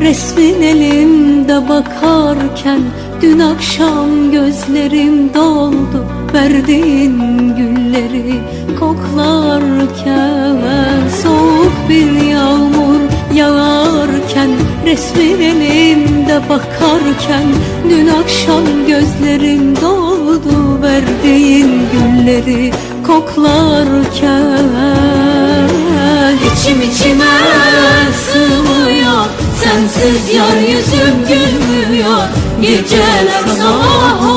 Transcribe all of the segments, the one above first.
Resmin elimde bakarken Dün akşam gözlerim doldu Verdiğin gülleri koklarken Soğuk bir yağmur yağarken Resmin elimde bakarken Dün akşam gözlerim doldu Verdiğin gülleri koklarken. İçim içime sığmıyor Sensiz yar yüzüm gülmüyor. Geceler sabah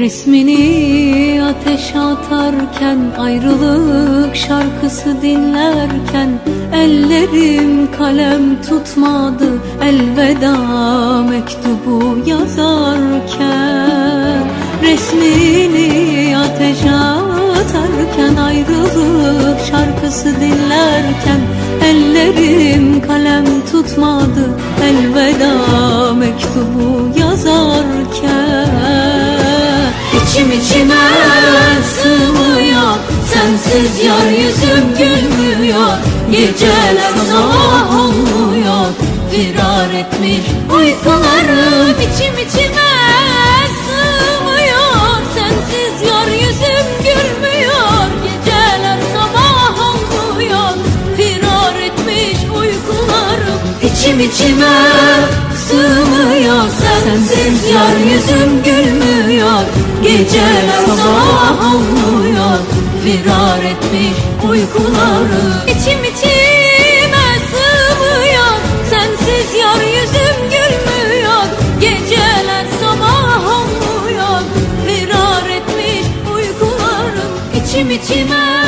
Resmini ateş atarken Ayrılık şarkısı dinlerken Ellerim kalem tutmadı Elveda mektubu yazarken. Resmini ateş atarken Ayrılık şarkısı dinlerken Ellerim kalem yar yüzüm gülmüyor Geceler sabah olmuyor. Firar etmiş uykularım içim içime sığmıyor. Sensiz yar yüzüm gülmüyor Geceler sabah olmuyor. Firar etmiş uykularım içim içime sığmıyor. Sensiz yar yüzüm gülmüyor Geceler sabah firar etmiş uykuları. İçim içime sığmıyor Sensiz yar yüzüm gülmüyor Geceler sabah olmuyor Firar etmiş uykuları. İçim içime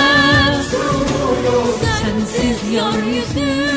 sığmıyor Sensiz yar yüzüm